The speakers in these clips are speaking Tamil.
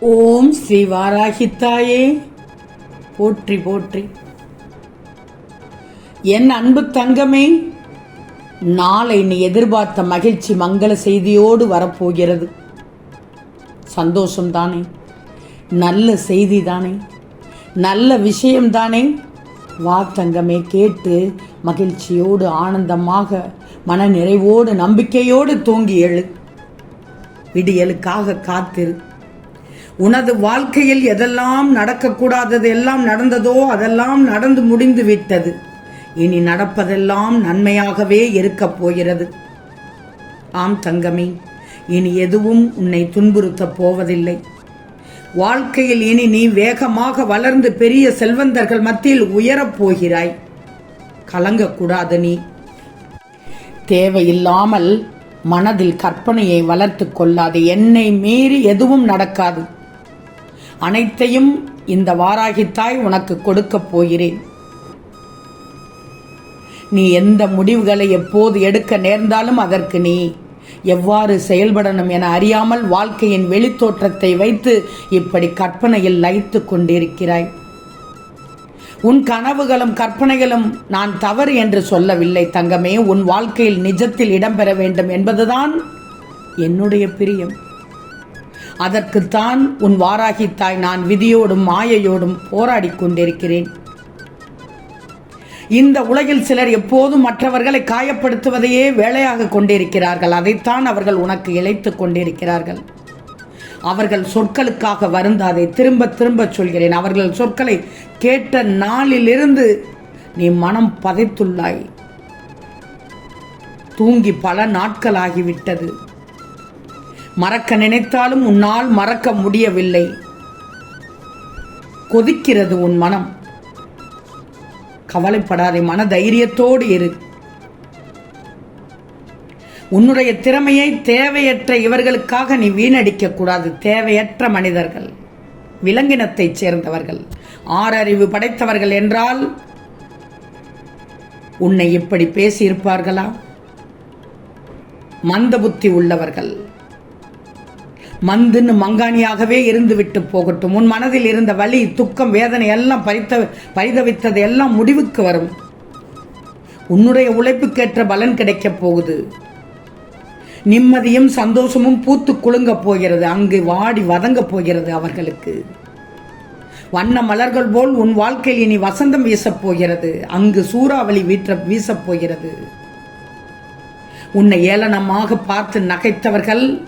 ஓம் ஸ்ரீ வாராகித்தாயே. போற்றி போற்றி. என் அன்பு தங்கமே நாளை நீ எதிர்பார்த்த மகிழ்ச்சி மங்கள செய்தியோடு வரப்போகிறது. சந்தோஷம் தானே நல்ல செய்தி தானே நல்ல விஷயம் தானே வா தங்கமே கேட்டு மகிழ்ச்சியோடு ஆனந்தமாக மன நிறைவோடு நம்பிக்கையோடு தூங்கி எழு. விடியலுக்காக காத்திரு. உனது வாழ்க்கையில் எதெல்லாம் நடக்கக்கூடாதது எல்லாம் நடந்ததோ அதெல்லாம் நடந்து முடிந்து விட்டது. இனி நடப்பதெல்லாம் நன்மையாகவே இருக்கப் போகிறது. ஆம் தங்கமே இனி எதுவும் உன்னை துன்புறுத்தப் போவதில்லை. வாழ்க்கையில் இனி நீ வேகமாக வளர்ந்து பெரிய செல்வந்தர்கள் மத்தியில் உயரப் போகிறாய். கலங்கக்கூடாது நீ. தேவையில்லாமல் மனதில் கற்பனையை வளர்த்து கொள்ளாது. என்னை மீறி எதுவும் நடக்காது. அனைத்தையும் இந்த வாராகித்தாய் உனக்கு கொடுக்கப் போகிறேன். நீ எந்த முடிவுகளை எப்போது எடுக்க நேர்ந்தாலும் அதற்கு நீ எவ்வாறு செயல்படணும் என அறியாமல் வாழ்க்கையின் வெளித்தோற்றத்தை வைத்து இப்படி கற்பனையில் லயித்து கொண்டிருக்கிறாய். உன் கனவுகளும் கற்பனைகளும் நான் தவறு என்று சொல்லவில்லை தங்கமே. உன் வாழ்க்கையில் நிஜத்தில் இடம்பெற வேண்டும் என்பதுதான் என்னுடைய பிரியம். அதற்குத்தான் உன் வாராகித்தாய் நான் விதியோடும் மாயையோடும் போராடி கொண்டிருக்கிறேன். இந்த உலகில் சிலர் எப்போதும் மற்றவர்களை காயப்படுத்துவதையே வேலையாக கொண்டிருக்கிறார்கள். அதைத்தான் அவர்கள் உனக்கு இழைத்துக் கொண்டிருக்கிறார்கள். அவர்கள் சொற்களுக்காக வருந்தாதை. திரும்ப திரும்ப சொல்கிறேன். அவர்கள் சொற்களை கேட்ட நாளிலிருந்து நீ மனம் பதைத்துள்ளாய். தூங்கி பல நாட்களாகிவிட்டது மறக்க நினைத்தாலும் உன்னால் மறக்க முடியவில்லை. கொதிக்கிறது உன் மனம். கவலைப்படாதே மன தைரியத்தோடு இரு. உன்னுடைய திறமையை தேவையற்ற இவர்களுக்காக நீ வீணடிக்க கூடாது. தேவையற்ற மனிதர்கள் விலங்கினத்தைச் சேர்ந்தவர்கள் ஆறறிவு படைத்தவர்கள் என்றால் உன்னை இப்படி பேசியிருப்பார்களா? மந்த புத்தி உள்ளவர்கள் மந்துன்னு மங்கானியாகவே இருந்து விட்டு போகட்டும். உன் மனதில் இருந்த வலி துக்கம் வேதனை எல்லாம் பறித்த பரிதவித்தது எல்லாம் முடிவுக்கு வரும். உன்னுடைய உழைப்புக்கேற்ற பலன் கிடைக்கப் போகுது. நிம்மதியும் சந்தோஷமும் பூத்து குலுங்க போகிறது. அங்கு வாடி வதங்க போகிறது அவர்களுக்கு. வண்ண மலர்கள் போல் உன் வாழ்க்கையில் இனி வசந்தம் வீசப் போகிறது. அங்கு சூறாவளி வீற்ற வீசப் போகிறது. உன்னை ஏளனமாக பார்த்து நகைத்தவர்கள்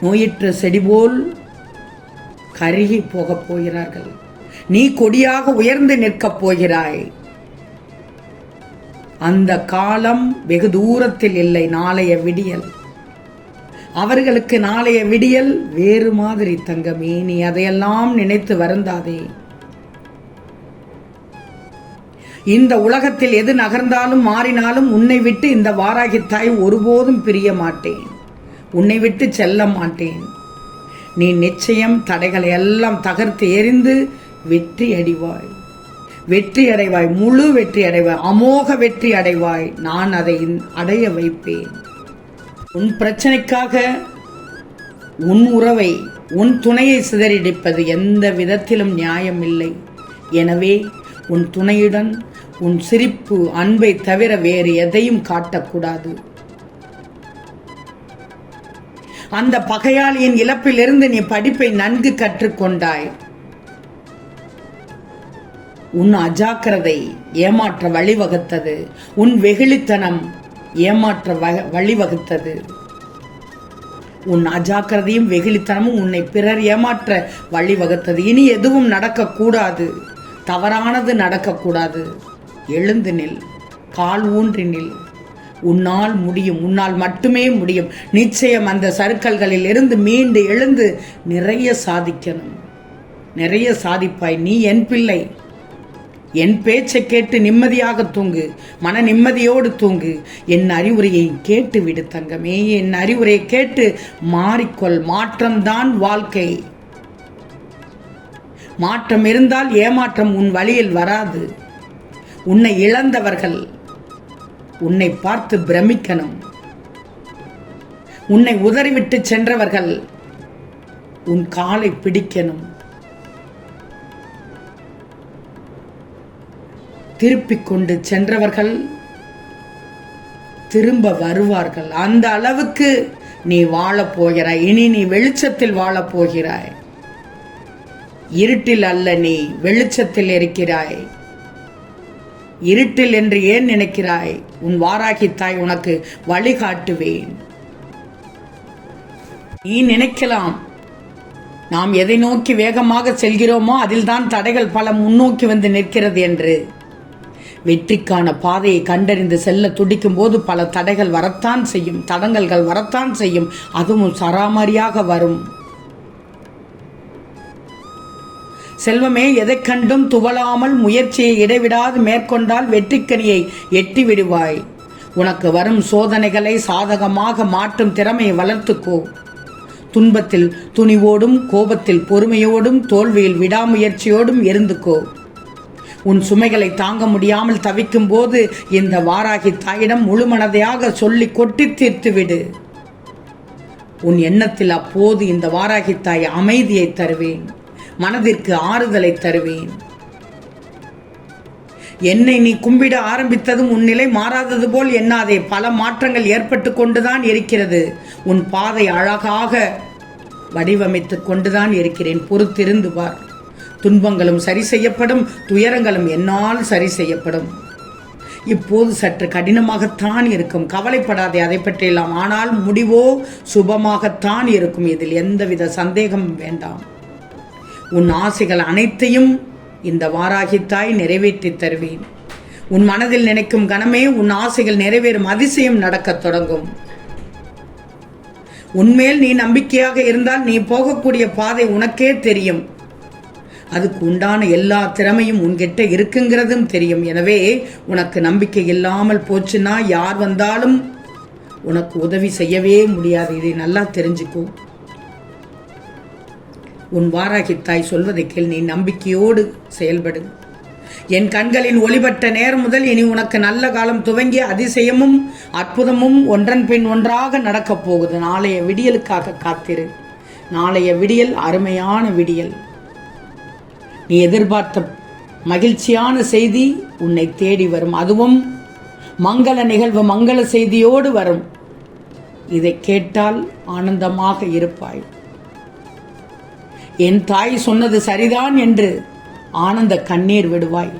நோயிற்ற செடி போல் கருகி போகப் போகிறார்கள். நீ கொடியாக உயர்ந்து நிற்கப் போகிறாய். அந்த காலம் வெகு தூரத்தில் இல்லை நாளைய விடியல். அவர்களுக்கு நாளைய விடியல் வேறு மாதிரி தங்கமே நீ அதையெல்லாம் நினைத்து வருந்தாதே. இந்த உலகத்தில் எது நகர்ந்தாலும் மாறினாலும் உன்னை விட்டு இந்த வாராகி தாய் ஒருபோதும் பிரிய மாட்டேன். உன்னை விட்டு செல்ல மாட்டேன். நீ நிச்சயம் தடைகளை எல்லாம் தகர்த்து எறிந்து வெற்றி அடிவாய். வெற்றி அடைவாய் முழு வெற்றி அடைவாய் அமோக வெற்றி அடைவாய். நான் அதை அடைய வைப்பேன். உன் பிரச்சனைக்காக உன் உறவை உன் துணையை சிதறடிப்பது எந்த விதத்திலும் நியாயம் இல்லை. எனவே உன் துணையுடன் உன் சிரிப்பு அன்பை தவிர வேறு எதையும் காட்டக்கூடாது. அந்த பகையாளியின் இழப்பிலிருந்து நீ படிப்பை நன்கு கற்றுக்கொண்டாய். உன் அஜாக்கிரதை ஏமாற்ற வழிவகுத்தது. உன் வெகுளித்தனம் ஏமாற்ற வழிவகுத்தது. உன் அஜாக்கிரதையும் வெகுளித்தனமும் உன்னை பிறர் ஏமாற்ற வழிவகுத்தது. இனி எதுவும் நடக்கக்கூடாது. தவறானது நடக்கக்கூடாது. எழுந்து நில். கால் ஊன்றி நில். உன்னால் முடியும் உன்னால் மட்டுமே முடியும். நிச்சயம் அந்த சருக்கல்களில் இருந்து மீண்டு எழுந்து நிறைய சாதிக்கணும். நிறைய சாதிப்பாய். நீ என் பிள்ளை. என் பேச்சை கேட்டு நிம்மதியாக தூங்கு. மன நிம்மதியோடு தூங்கு. என் அறிவுரையை கேட்டு விடு தங்கமே. என் அறிவுரையை கேட்டு மாறிக்கொள். மாற்றம்தான் வாழ்க்கை. மாற்றம் இருந்தால் ஏமாற்றம் உன் வழியில் வராது. உன்னை இழந்தவர்கள் உன்னை பார்த்து பிரமிக்கணும். உன்னை உதறிவிட்டு சென்றவர்கள் உன் காலை பிடிக்கணும். திருப்பிக் கொண்டு சென்றவர்கள் திரும்ப வருவார்கள். அந்த அளவுக்கு நீ வாழப் போகிறாய். இனி நீ வெளிச்சத்தில் வாழப் போகிறாய். இருட்டில் அல்ல நீ வெளிச்சத்தில் இருக்கிறாய். இருட்டில் என்று ஏன் நினைக்கிறாய்? உன் வாராகி தாய் உனக்கு வழிகாட்டுவேன் நீ நினைக்கலாம். நாம் எதை நோக்கி வேகமாக செல்கிறோமோ அதில்தான் தடைகள் பல முன்னோக்கி வந்து நிற்கிறது என்று. வெற்றிக்கான பாதையை கண்டறிந்து செல்ல துடிக்கும் போது பல தடைகள் வரத்தான் செய்யும் தடங்கல்கள் வரத்தான் செய்யும். அதுவும் சராமரியாக வரும். செல்வமே எதை கண்டும் துவளாமல் முயற்சியை இடைவிடாது மேற்கொண்டால் வெற்றிக்கனியை எட்டி விடுவாய் உனக்கு வரும் சோதனைகளை சாதகமாக மாற்றும் திறமையை வளர்த்துக்கோ. துன்பத்தில் துணிவோடும் கோபத்தில் பொறுமையோடும் தோல்வியில் விடாமுயற்சியோடும் இருந்துக்கோ. உன் சுமைகளை தாங்க முடியாமல் தவிக்கும் போது இந்த வாராகி தாயிடம் முழுமனதையாக சொல்லி கொட்டி தீர்த்து விடு உன் எண்ணத்தில் அப்போது இந்த வாராகி தாய் அமைதியை தருவேன். மனதிற்கு ஆறுதலை தருவேன். என்னை நீ கும்பிட ஆரம்பித்ததும் உன் நிலை மாறாதது போல் எண்ணாதே. பல மாற்றங்கள் ஏற்பட்டு கொண்டுதான் இருக்கிறது. உன் பாதை அழகாக வடிவமைத்துக் கொண்டுதான் இருக்கிறேன். பொறுத்திருந்து பார். துன்பங்களும் சரி செய்யப்படும் துயரங்களும் என்னால் சரி செய்யப்படும். இப்போது சற்று கடினமாகத்தான் இருக்கும். கவலைப்படாதே அதை பற்றியெல்லாம். ஆனால் முடிவோ சுபமாகத்தான் இருக்கும். இதில் எந்தவித சந்தேகமும் வேண்டாம். உன் ஆசைகள் அனைத்தையும் இந்த வாராகித்தாய் நிறைவேற்றி தருவேன். உன் மனதில் நினைக்கும் கணமே உன் ஆசைகள் நிறைவேறும் அதிசயம் நடக்கத் தொடங்கும். உன்மேல் நீ நம்பிக்கையாக இருந்தால் நீ போகக்கூடிய பாதை உனக்கே தெரியும். அதுக்கு உண்டான எல்லா திறமையும் உன்கிட்ட இருக்குங்கிறதும் தெரியும். எனவே உனக்கு நம்பிக்கை இல்லாமல் போச்சுன்னா யார் வந்தாலும் உனக்கு உதவி செய்யவே முடியாது. இதை நல்லா தெரிஞ்சுக்கும் உன் வாராகி தாய் சொல்வதை கேள் நீ நம்பிக்கையோடு செயல்படு. என் கண்களின் ஒளிபட்ட நேரம் முதல் இனி உனக்கு நல்ல காலம் துவங்கிய அதிசயமும் அற்புதமும் ஒன்றன் பின் ஒன்றாக நடக்கப் போகுது. நாளைய விடியலுக்காக காத்திரு. நாளைய விடியல் அருமையான விடியல். நீ எதிர்பார்த்த மகிழ்ச்சியான செய்தி உன்னை தேடி வரும். அதுவும் மங்கள நிகழ்வு மங்கள செய்தியோடு வரும். இதை கேட்டால் ஆனந்தமாக இருப்பாய். என் தாய் சொன்னது சரிதான் என்று ஆனந்த கண்ணீர் விடுவாய்.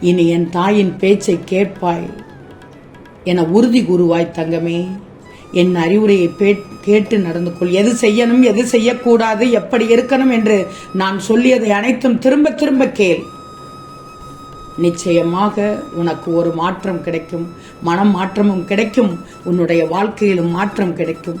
இனி என் தாயின் பேச்சை கேட்பாய். என உறுதி கூறுவாய் தங்கமே. என் அறிவுரையை கேட்டு நடந்து கொள். எது செய்யணும் எது செய்யக்கூடாது எப்படி இருக்கணும் என்று நான் சொல்லியதை அனைத்தும் திரும்ப திரும்ப கேள். நிச்சயமாக உனக்கு ஒரு மாற்றம் கிடைக்கும். மனம் மாற்றமும் கிடைக்கும். உன்னுடைய வாழ்க்கையிலும் மாற்றம் கிடைக்கும்.